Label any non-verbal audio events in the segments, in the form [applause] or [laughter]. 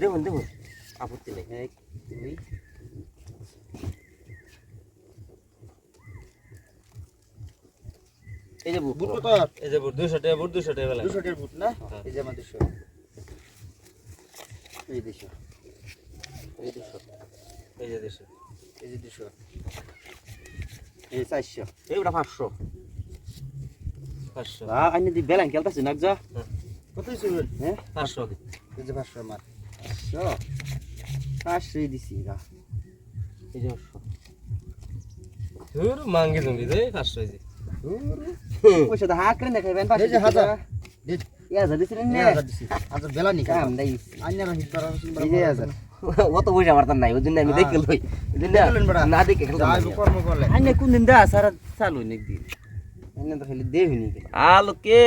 দেখুন দেখুন আপত্তি নেই এক দুই এই যে বুট কত এই যে বুট 200 টাকা বুট 200 টাকা বেলা দুশো বুট না। এই যে আমার দুশো এই দুশো এই দুশো এই যে 200 এই যে দুশো এই চারশো এইটা পাঁচশো 500 আ আইনে দি বেলান খেলতাছি না যা কত হয়েছে হ্যাঁ? 500 এই যে পাঁচশো আমার। পাঁচশো? পাঁচশোই দিছি এই যে পাঁচশো। ধুর মাঙ্গি দে 500 এই যে। পয়সা তো হাক করে দেখাইবেন এই যে হাজার। চালু আলোকে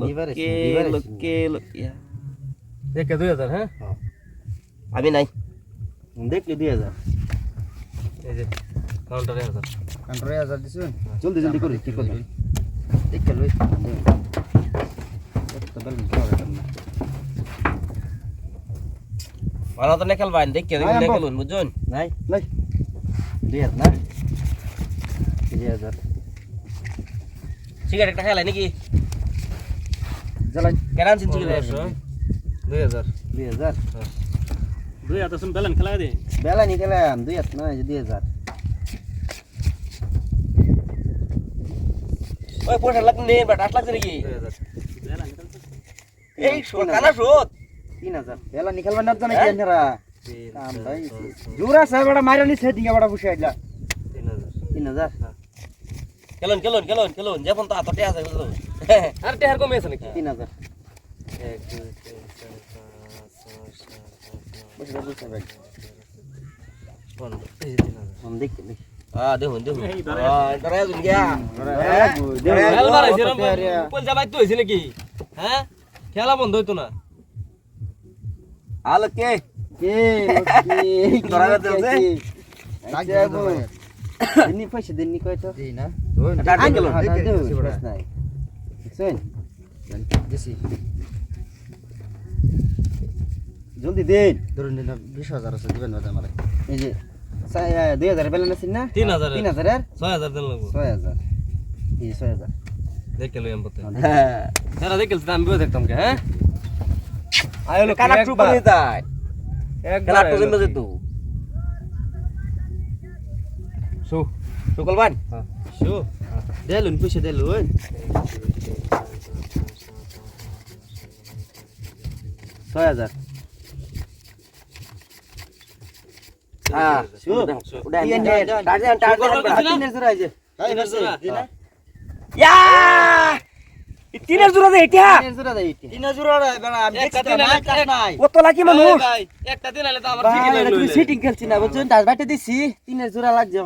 লোকে লোকে লোকে দেখে 2000 হ্যাঁ আমি নাই দেখলি দুই হাজার এই যে কাউন্টারে 1000 কান্ট্রে হাজার দিছুন জলদি জলদি করি কি করবি দেখে লই তো বেলা নি খাওয়া না ভালো তো না খেলবা দেখে নাই, আম্মা। খেলুন বুঝুন নাই নাই দুই হাজার না দুই হাজার সিগারেট একটা খেলাই নাকি জ্বালাই। কেন আনছেন সিগারেট 2000 দুই হাজার? দুই হাতে শুন বেলান খেলা দে। বেলা নি খেলাম দুই হাজার না এই যে দুই হাজার। ওই পয়সা লাগবে নেই বাট আট লাগছে নাকি? 2000 এই শোন কানা শোধ। তিন হাজার। বেলা নি না জানা কি হ্যাঁ? আন্ধারা কাম ভাই জোরা সাহেব বড় মাইরা সেটিং বড় বসে আইলা। 3000 তিন হাজার। খেলুন খেলুন খেলুন খেলুন যেমন তো আছে বুঝলো আর টেহার কমে আছে নাকি? তিন হাজার। খেলা বন্ধ হইতো না। আলো কে? কে? [laughs] পয়সা দিন নি। কয়তো না। দিছি জলদি দিন। ধরুন দিন বিশ হাজার আছে দিবেন না আমার। এই যে দুই হাজার বেলা নাছিল না? 3000 তিন হাজার আর 6000 দিন লাগবো। ছয় হাজার। এই ছয় হাজার। দেখে লই আমবতে হ্যাঁ। যারা দেখেছ আমি বিয়ে দেখতাম কে হ্যাঁ? আয় হলো কানা টুকু নিয়ে যায়। খেলা টুকু নিয়ে যেত শু। সকল বান শু। দেলুন পয়সা দেলুন। ছয় হাজার। হ্যাঁ তিনের জোড়া এই যে ইয়া! তিনের জোড়া দে এটা তিনের জোড়া কত লাকি মানুষ? একটা দিন আলে তো আবার সিটিং খেলছি না বুঝছেন তার বাইটে দিছি তিনের জোড়া লাগছে